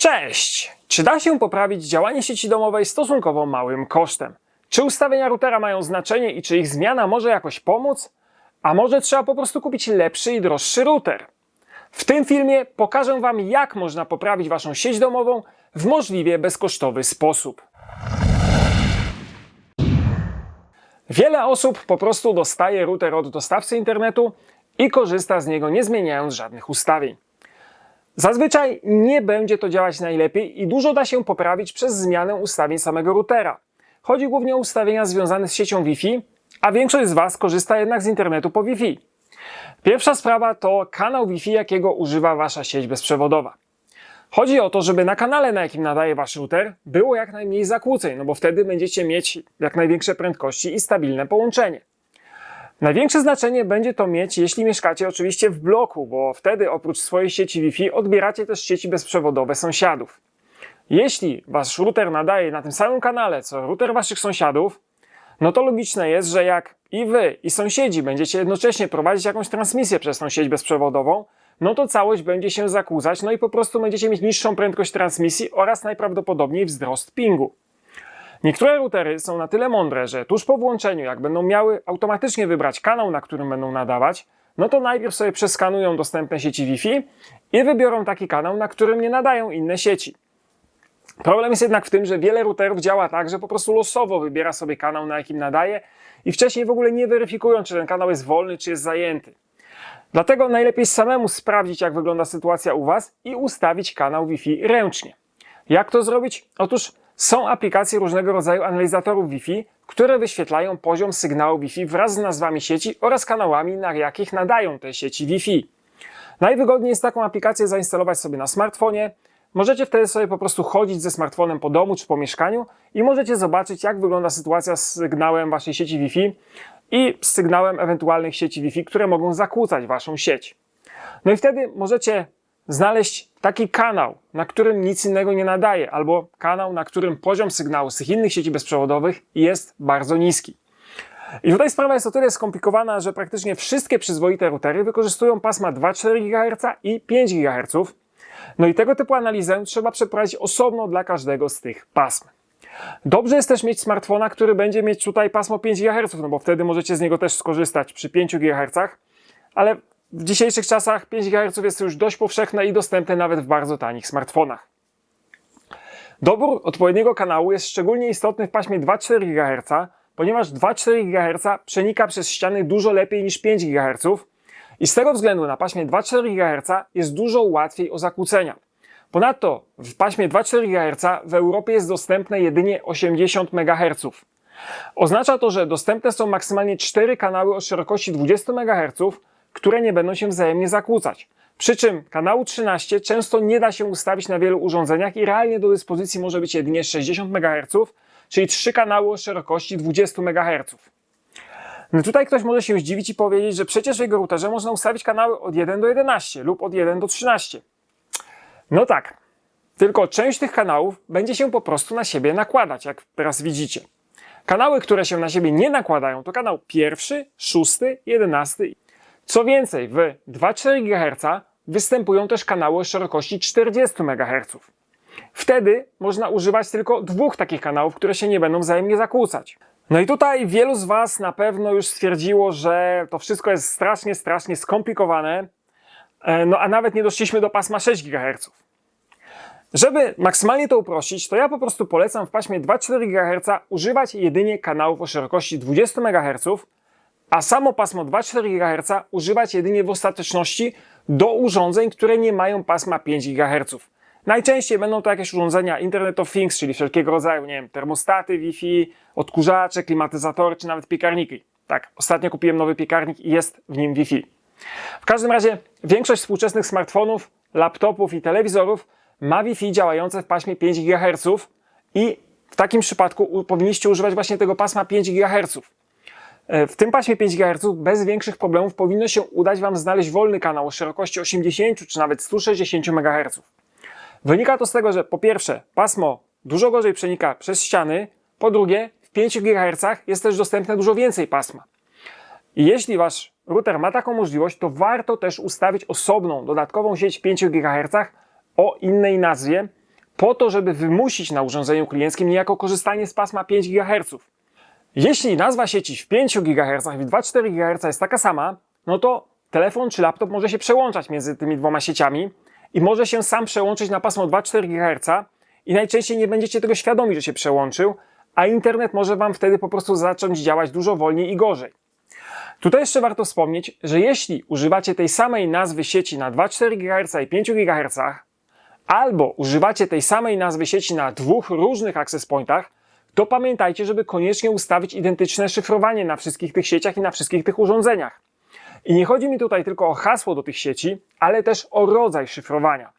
Cześć! Czy da się poprawić działanie sieci domowej stosunkowo małym kosztem? Czy ustawienia routera mają znaczenie i czy ich zmiana może jakoś pomóc? A może trzeba po prostu kupić lepszy i droższy router? W tym filmie pokażę Wam, jak można poprawić Waszą sieć domową w możliwie bezkosztowy sposób. Wiele osób po prostu dostaje router od dostawcy internetu i korzysta z niego nie zmieniając żadnych ustawień. Zazwyczaj nie będzie to działać najlepiej i dużo da się poprawić przez zmianę ustawień samego routera. Chodzi głównie o ustawienia związane z siecią Wi-Fi, a większość z Was korzysta jednak z internetu po Wi-Fi. Pierwsza sprawa to kanał Wi-Fi, jakiego używa Wasza sieć bezprzewodowa. Chodzi o to, żeby na kanale, na jakim nadaje Wasz router, było jak najmniej zakłóceń, no bo wtedy będziecie mieć jak największe prędkości i stabilne połączenie. Największe znaczenie będzie to mieć, jeśli mieszkacie oczywiście w bloku, bo wtedy oprócz swojej sieci Wi-Fi odbieracie też sieci bezprzewodowe sąsiadów. Jeśli wasz router nadaje na tym samym kanale co router waszych sąsiadów, no to logiczne jest, że jak i wy, i sąsiedzi będziecie jednocześnie prowadzić jakąś transmisję przez tą sieć bezprzewodową, no to całość będzie się zakłócać, no i po prostu będziecie mieć niższą prędkość transmisji oraz najprawdopodobniej wzrost pingu. Niektóre routery są na tyle mądre, że tuż po włączeniu, jak będą miały automatycznie wybrać kanał, na którym będą nadawać, no to najpierw sobie przeskanują dostępne sieci Wi-Fi i wybiorą taki kanał, na którym nie nadają inne sieci. Problem jest jednak w tym, że wiele routerów działa tak, że po prostu losowo wybiera sobie kanał, na jakim nadaje i wcześniej w ogóle nie weryfikują, czy ten kanał jest wolny, czy jest zajęty. Dlatego najlepiej samemu sprawdzić, jak wygląda sytuacja u Was i ustawić kanał Wi-Fi ręcznie. Jak to zrobić? Otóż są aplikacje różnego rodzaju analizatorów Wi-Fi, które wyświetlają poziom sygnału Wi-Fi wraz z nazwami sieci oraz kanałami, na jakich nadają te sieci Wi-Fi. Najwygodniej jest taką aplikację zainstalować sobie na smartfonie. Możecie wtedy sobie po prostu chodzić ze smartfonem po domu czy po mieszkaniu i możecie zobaczyć, jak wygląda sytuacja z sygnałem waszej sieci Wi-Fi i z sygnałem ewentualnych sieci Wi-Fi, które mogą zakłócać waszą sieć. No i wtedy możecie znaleźć taki kanał, na którym nic innego nie nadaje, albo kanał, na którym poziom sygnału z tych innych sieci bezprzewodowych jest bardzo niski. I tutaj sprawa jest o tyle skomplikowana, że praktycznie wszystkie przyzwoite routery wykorzystują pasma 2,4 GHz i 5 GHz. No i tego typu analizę trzeba przeprowadzić osobno dla każdego z tych pasm. Dobrze jest też mieć smartfona, który będzie mieć tutaj pasmo 5 GHz, no bo wtedy możecie z niego też skorzystać przy 5 GHz, ale w dzisiejszych czasach 5 GHz jest już dość powszechne i dostępne nawet w bardzo tanich smartfonach. Dobór odpowiedniego kanału jest szczególnie istotny w paśmie 2,4 GHz, ponieważ 2,4 GHz przenika przez ściany dużo lepiej niż 5 GHz i z tego względu na paśmie 2,4 GHz jest dużo łatwiej o zakłócenia. Ponadto w paśmie 2,4 GHz w Europie jest dostępne jedynie 80 MHz. Oznacza to, że dostępne są maksymalnie 4 kanały o szerokości 20 MHz, które nie będą się wzajemnie zakłócać. Przy czym kanału 13 często nie da się ustawić na wielu urządzeniach i realnie do dyspozycji może być jedynie 60 MHz, czyli 3 kanały o szerokości 20 MHz. No tutaj ktoś może się zdziwić i powiedzieć, że przecież w jego routerze można ustawić kanały od 1 do 11 lub od 1 do 13. No tak, tylko część tych kanałów będzie się po prostu na siebie nakładać, jak teraz widzicie. Kanały, które się na siebie nie nakładają, to kanał pierwszy, szósty, jedenasty. Co więcej, w 2,4 GHz występują też kanały o szerokości 40 MHz. Wtedy można używać tylko dwóch takich kanałów, które się nie będą wzajemnie zakłócać. No i tutaj wielu z Was na pewno już stwierdziło, że to wszystko jest strasznie, strasznie skomplikowane, e, no a nawet nie doszliśmy do pasma 6 GHz. Żeby maksymalnie to uprościć, to ja po prostu polecam w paśmie 2,4 GHz używać jedynie kanałów o szerokości 20 MHz, a samo pasmo 2,4 GHz używać jedynie w ostateczności do urządzeń, które nie mają pasma 5 GHz. Najczęściej będą to jakieś urządzenia Internet of Things, czyli wszelkiego rodzaju, nie wiem, termostaty Wi-Fi, odkurzacze, klimatyzatory, czy nawet piekarniki. Tak, ostatnio kupiłem nowy piekarnik i jest w nim Wi-Fi. W każdym razie większość współczesnych smartfonów, laptopów i telewizorów ma Wi-Fi działające w paśmie 5 GHz i w takim przypadku powinniście używać właśnie tego pasma 5 GHz. E, W tym paśmie 5 GHz bez większych problemów powinno się udać Wam znaleźć wolny kanał o szerokości 80 czy nawet 160 MHz. Wynika to z tego, że po pierwsze pasmo dużo gorzej przenika przez ściany, po drugie w 5 GHz jest też dostępne dużo więcej pasma. Jeśli Wasz router ma taką możliwość, to warto też ustawić osobną, dodatkową sieć 5 GHz o innej nazwie, po to, żeby wymusić na urządzeniu klienckim niejako korzystanie z pasma 5 GHz. Jeśli nazwa sieci w 5 GHz i w 2,4 GHz jest taka sama, no to telefon czy laptop może się przełączać między tymi dwoma sieciami i może się sam przełączyć na pasmo 2,4 GHz i najczęściej nie będziecie tego świadomi, że się przełączył, a internet może Wam wtedy po prostu zacząć działać dużo wolniej i gorzej. Tutaj jeszcze warto wspomnieć, że jeśli używacie tej samej nazwy sieci na 2,4 GHz i 5 GHz, albo używacie tej samej nazwy sieci na dwóch różnych access pointach, to pamiętajcie, żeby koniecznie ustawić identyczne szyfrowanie na wszystkich tych sieciach i na wszystkich tych urządzeniach. I nie chodzi mi tutaj tylko o hasło do tych sieci, ale też o rodzaj szyfrowania.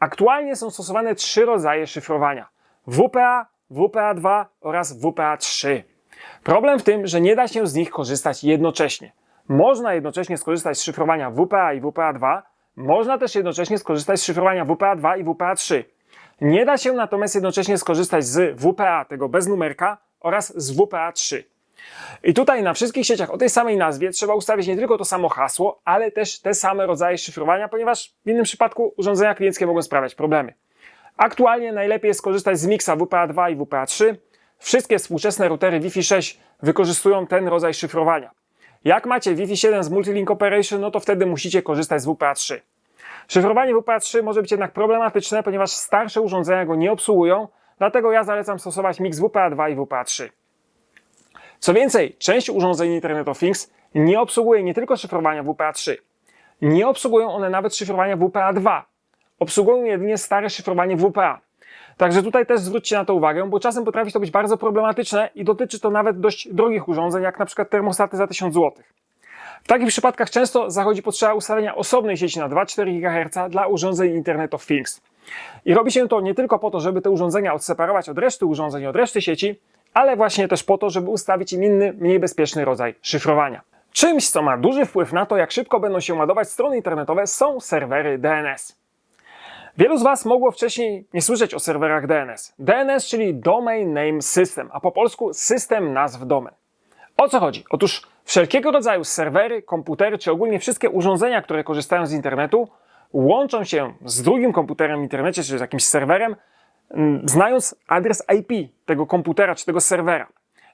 Aktualnie są stosowane trzy rodzaje szyfrowania: WPA, WPA2 oraz WPA3. Problem w tym, że nie da się z nich korzystać jednocześnie. Można jednocześnie skorzystać z szyfrowania WPA i WPA2, można też jednocześnie skorzystać z szyfrowania WPA2 i WPA3. Nie da się natomiast jednocześnie skorzystać z WPA, tego bez numerka, oraz z WPA3. I tutaj na wszystkich sieciach o tej samej nazwie trzeba ustawić nie tylko to samo hasło, ale też te same rodzaje szyfrowania, ponieważ w innym przypadku urządzenia klienckie mogą sprawiać problemy. Aktualnie najlepiej jest skorzystać z mixa WPA2 i WPA3. Wszystkie współczesne routery Wi-Fi 6 wykorzystują ten rodzaj szyfrowania. Jak macie Wi-Fi 7 z Multilink Operation, no to wtedy musicie korzystać z WPA3. Szyfrowanie WPA3 może być jednak problematyczne, ponieważ starsze urządzenia go nie obsługują, dlatego ja zalecam stosować mix WPA2 i WPA3. Co więcej, część urządzeń Internet of Things nie obsługuje nie tylko szyfrowania WPA3. Nie obsługują one nawet szyfrowania WPA2. Obsługują jedynie stare szyfrowanie WPA. Także tutaj też zwróćcie na to uwagę, bo czasem potrafi to być bardzo problematyczne i dotyczy to nawet dość drogich urządzeń, jak na przykład termostaty za 1000 zł. W takich przypadkach często zachodzi potrzeba ustawienia osobnej sieci na 2,4 GHz dla urządzeń Internet of Things. I robi się to nie tylko po to, żeby te urządzenia odseparować od reszty urządzeń, od reszty sieci, ale właśnie też po to, żeby ustawić im inny, mniej bezpieczny rodzaj szyfrowania. Czymś, co ma duży wpływ na to, jak szybko będą się ładować strony internetowe, są serwery DNS. Wielu z Was mogło wcześniej nie słyszeć o serwerach DNS. DNS, czyli Domain Name System, a po polsku system nazw domen. O co chodzi? Otóż wszelkiego rodzaju serwery, komputery, czy ogólnie wszystkie urządzenia, które korzystają z internetu, łączą się z drugim komputerem w internecie, czy z jakimś serwerem, znając adres IP tego komputera czy tego serwera.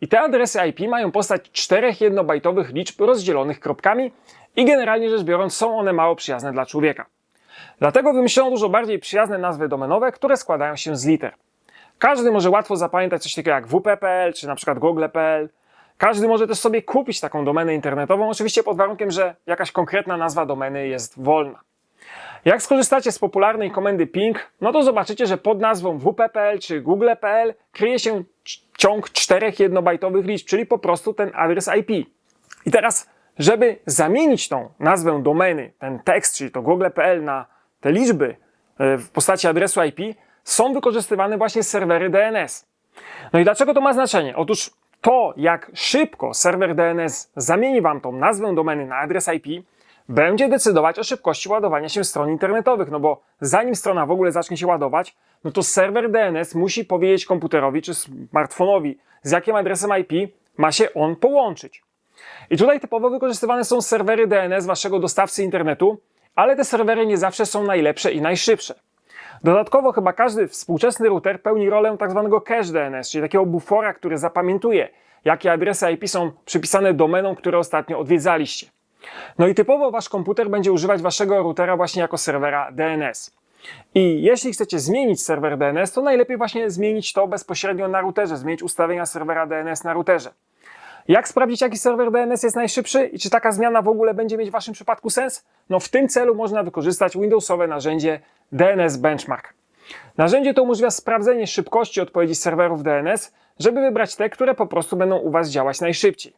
I te adresy IP mają postać czterech jednobajtowych liczb rozdzielonych kropkami i generalnie rzecz biorąc są one mało przyjazne dla człowieka. Dlatego wymyślono dużo bardziej przyjazne nazwy domenowe, które składają się z liter. Każdy może łatwo zapamiętać coś takiego jak wp.pl czy na przykład google.pl. Każdy może też sobie kupić taką domenę internetową, oczywiście pod warunkiem, że jakaś konkretna nazwa domeny jest wolna. Jak skorzystacie z popularnej komendy ping, no to zobaczycie, że pod nazwą wp.pl czy google.pl kryje się ciąg czterech jednobajtowych liczb, czyli po prostu ten adres IP. I teraz, żeby zamienić tą nazwę domeny, ten tekst, czyli to google.pl na te liczby e, w postaci adresu IP, są wykorzystywane właśnie serwery DNS. No i dlaczego to ma znaczenie? Otóż to, jak szybko serwer DNS zamieni Wam tą nazwę domeny na adres IP, będzie decydować o szybkości ładowania się stron internetowych, no bo zanim strona w ogóle zacznie się ładować, no to serwer DNS musi powiedzieć komputerowi czy smartfonowi, z jakim adresem IP ma się on połączyć. I tutaj typowo wykorzystywane są serwery DNS waszego dostawcy internetu, ale te serwery nie zawsze są najlepsze i najszybsze. Dodatkowo chyba każdy współczesny router pełni rolę tzw. Tak cache DNS, czyli takiego bufora, który zapamiętuje, jakie adresy IP są przypisane domenom, które ostatnio odwiedzaliście. No i typowo wasz komputer będzie używać waszego routera właśnie jako serwera DNS. I jeśli chcecie zmienić serwer DNS, to najlepiej właśnie zmienić to bezpośrednio na routerze, zmienić ustawienia serwera DNS na routerze. Jak sprawdzić, jaki serwer DNS jest najszybszy i czy taka zmiana w ogóle będzie mieć w Waszym przypadku sens? No w tym celu można wykorzystać Windowsowe narzędzie DNS Benchmark. Narzędzie to umożliwia sprawdzenie szybkości odpowiedzi serwerów DNS, żeby wybrać te, które po prostu będą u Was działać najszybciej.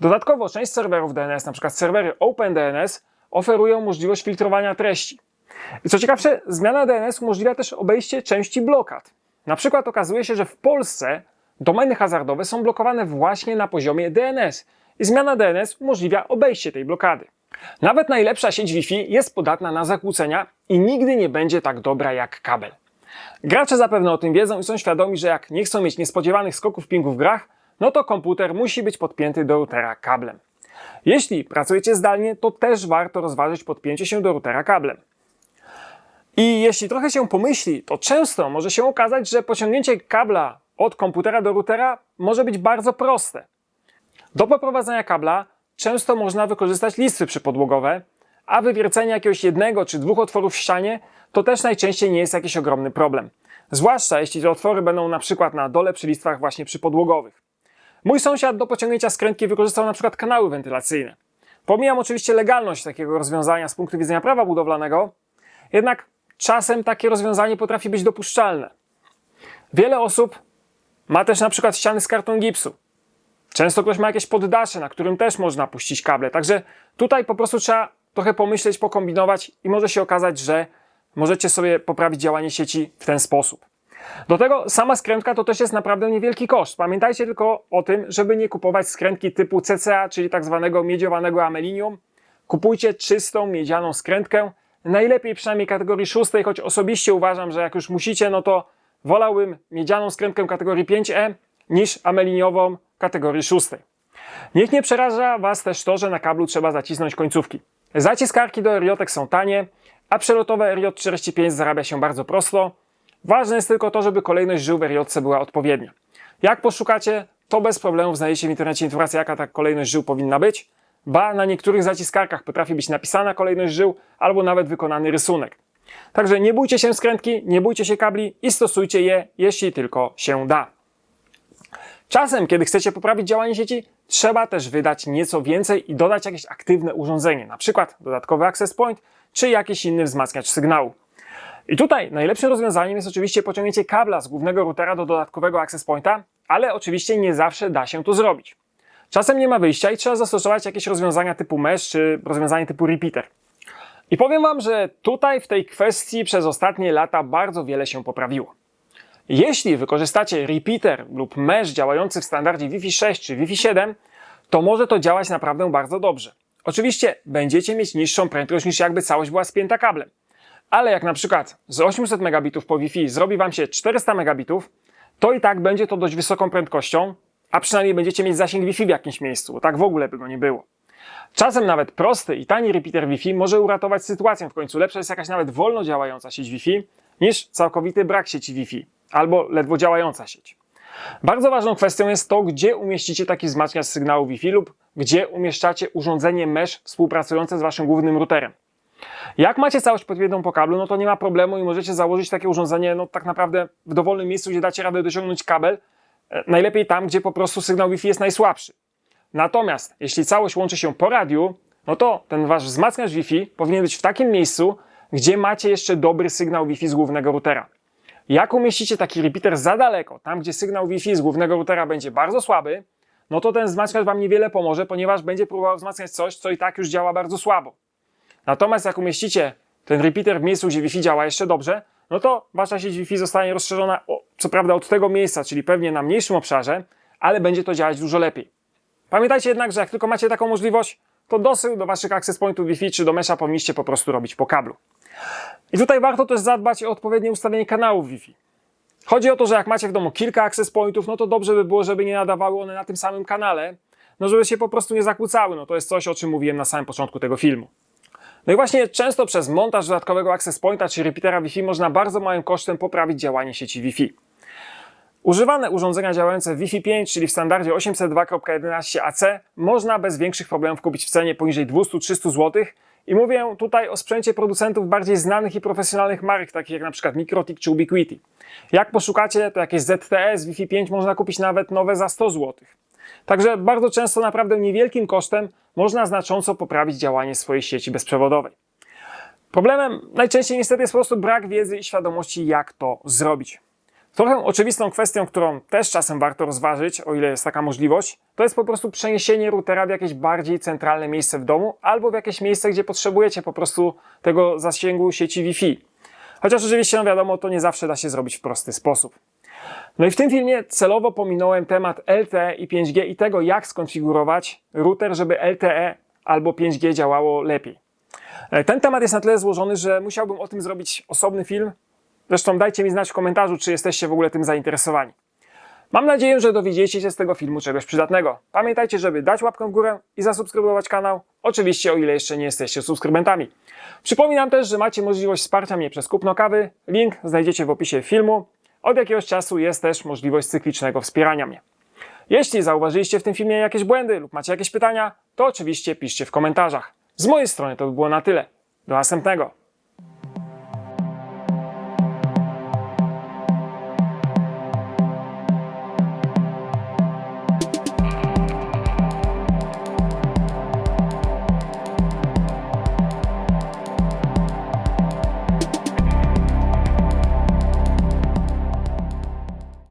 Dodatkowo część serwerów DNS, np. serwery OpenDNS, oferują możliwość filtrowania treści. I co ciekawsze, zmiana DNS umożliwia też obejście części blokad. Na przykład okazuje się, że w Polsce domeny hazardowe są blokowane właśnie na poziomie DNS i zmiana DNS umożliwia obejście tej blokady. Nawet najlepsza sieć Wi-Fi jest podatna na zakłócenia i nigdy nie będzie tak dobra jak kabel. Gracze zapewne o tym wiedzą i są świadomi, że jak nie chcą mieć niespodziewanych skoków pingu w grach, no to komputer musi być podpięty do routera kablem. Jeśli pracujecie zdalnie, to też warto rozważyć podpięcie się do routera kablem. I jeśli trochę się pomyśli, to często może się okazać, że pociągnięcie kabla od komputera do routera może być bardzo proste. Do poprowadzenia kabla często można wykorzystać listwy przypodłogowe, a wywiercenie jakiegoś jednego czy dwóch otworów w ścianie to też najczęściej nie jest jakiś ogromny problem. Zwłaszcza jeśli te otwory będą na przykład na dole przy listwach właśnie przypodłogowych. Mój sąsiad do pociągnięcia skrętki wykorzystał na przykład kanały wentylacyjne. Pomijam oczywiście legalność takiego rozwiązania z punktu widzenia prawa budowlanego, jednak czasem takie rozwiązanie potrafi być dopuszczalne. Wiele osób ma też na przykład ściany z karton gipsu. Często ktoś ma jakieś poddasze, na którym też można puścić kable. Także tutaj po prostu trzeba trochę pomyśleć, pokombinować i może się okazać, że możecie sobie poprawić działanie sieci w ten sposób. Do tego sama skrętka to też jest naprawdę niewielki koszt. Pamiętajcie tylko o tym, żeby nie kupować skrętki typu CCA, czyli tak zwanego miedziowanego amelinium. Kupujcie czystą miedzianą skrętkę, najlepiej przynajmniej kategorii szóstej, choć osobiście uważam, że jak już musicie, no to wolałbym miedzianą skrętkę kategorii 5E niż ameliniową kategorii szóstej. Niech nie przeraża Was też to, że na kablu trzeba zacisnąć końcówki. Zaciskarki do eriotek są tanie, a przelotowe RJ45 zarabia się bardzo prosto. Ważne jest tylko to, żeby kolejność żył w eriotce była odpowiednia. Jak poszukacie, to bez problemu znajdziecie w internecie informację, jaka ta kolejność żył powinna być. Ba, na niektórych zaciskarkach potrafi być napisana kolejność żył, albo nawet wykonany rysunek. Także nie bójcie się skrętki, nie bójcie się kabli i stosujcie je, jeśli tylko się da. Czasem, kiedy chcecie poprawić działanie sieci, trzeba też wydać nieco więcej i dodać jakieś aktywne urządzenie, na przykład dodatkowy access point czy jakiś inny wzmacniacz sygnału. I tutaj najlepszym rozwiązaniem jest oczywiście pociągnięcie kabla z głównego routera do dodatkowego access pointa, ale oczywiście nie zawsze da się to zrobić. Czasem nie ma wyjścia i trzeba zastosować jakieś rozwiązania typu mesh czy rozwiązanie typu repeater. I powiem Wam, że tutaj w tej kwestii przez ostatnie lata bardzo wiele się poprawiło. Jeśli wykorzystacie repeater lub mesh działający w standardzie Wi-Fi 6 czy Wi-Fi 7, to może to działać naprawdę bardzo dobrze. Oczywiście będziecie mieć niższą prędkość niż jakby całość była spięta kablem. Ale jak na przykład z 800 megabitów po Wi-Fi zrobi Wam się 400 megabitów, to i tak będzie to dość wysoką prędkością, a przynajmniej będziecie mieć zasięg Wi-Fi w jakimś miejscu, bo tak w ogóle by go nie było. Czasem nawet prosty i tani repeater Wi-Fi może uratować sytuację. W końcu lepsza jest jakaś nawet wolno działająca sieć Wi-Fi niż całkowity brak sieci Wi-Fi albo ledwo działająca sieć. Bardzo ważną kwestią jest to, gdzie umieścicie taki wzmacniacz sygnału Wi-Fi lub gdzie umieszczacie urządzenie mesh współpracujące z waszym głównym routerem. Jak macie całość podpiętą po kablu, no to nie ma problemu i możecie założyć takie urządzenie no tak naprawdę w dowolnym miejscu, gdzie dacie radę dociągnąć kabel, e, najlepiej tam, gdzie po prostu sygnał Wi-Fi jest najsłabszy. Natomiast jeśli całość łączy się po radiu, no to ten wasz wzmacniacz Wi-Fi powinien być w takim miejscu, gdzie macie jeszcze dobry sygnał Wi-Fi z głównego routera. Jak umieścicie taki repeater za daleko, tam gdzie sygnał Wi-Fi z głównego routera będzie bardzo słaby, no to ten wzmacniacz Wam niewiele pomoże, ponieważ będzie próbował wzmacniać coś, co i tak już działa bardzo słabo. Natomiast jak umieścicie ten repeater w miejscu, gdzie Wi-Fi działa jeszcze dobrze, no to Wasza sieć Wi-Fi zostanie rozszerzona, o, co prawda od tego miejsca, czyli pewnie na mniejszym obszarze, ale będzie to działać dużo lepiej. Pamiętajcie jednak, że jak tylko macie taką możliwość, to dosył do Waszych access pointów Wi-Fi czy do mesza powinniście po prostu robić po kablu. I tutaj warto też zadbać o odpowiednie ustawienie kanałów Wi-Fi. Chodzi o to, że jak macie w domu kilka access pointów, no to dobrze by było, żeby nie nadawały one na tym samym kanale, no żeby się po prostu nie zakłócały. No to jest coś, o czym mówiłem na samym początku tego filmu. No i właśnie często przez montaż dodatkowego access pointa czy repeatera Wi-Fi można bardzo małym kosztem poprawić działanie sieci Wi-Fi. Używane urządzenia działające Wi-Fi 5, czyli w standardzie 802.11ac, można bez większych problemów kupić w cenie poniżej 200-300 zł. I mówię tutaj o sprzęcie producentów bardziej znanych i profesjonalnych marek, takich jak przykład Mikrotik czy Ubiquiti. Jak poszukacie, to jakieś ZTE Wi-Fi 5 można kupić nawet nowe za 100 zł. Także bardzo często naprawdę niewielkim kosztem można znacząco poprawić działanie swojej sieci bezprzewodowej. Problemem najczęściej niestety jest po prostu brak wiedzy i świadomości, jak to zrobić. Trochę oczywistą kwestią, którą też czasem warto rozważyć, o ile jest taka możliwość, to jest po prostu przeniesienie routera w jakieś bardziej centralne miejsce w domu albo w jakieś miejsce, gdzie potrzebujecie po prostu tego zasięgu sieci Wi-Fi. Chociaż oczywiście, no wiadomo, to nie zawsze da się zrobić w prosty sposób. No i w tym filmie celowo pominąłem temat LTE i 5G i tego, jak skonfigurować router, żeby LTE albo 5G działało lepiej. Ten temat jest na tyle złożony, że musiałbym o tym zrobić osobny film, Zresztą dajcie mi znać w komentarzu, czy jesteście w ogóle tym zainteresowani. Mam nadzieję, że dowiedzieliście się z tego filmu czegoś przydatnego. Pamiętajcie, żeby dać łapkę w górę i zasubskrybować kanał. Oczywiście, o ile jeszcze nie jesteście subskrybentami. Przypominam też, że macie możliwość wsparcia mnie przez kupno kawy. Link znajdziecie w opisie filmu. Od jakiegoś czasu jest też możliwość cyklicznego wspierania mnie. Jeśli zauważyliście w tym filmie jakieś błędy lub macie jakieś pytania, to oczywiście piszcie w komentarzach. Z mojej strony to by było na tyle. Do następnego.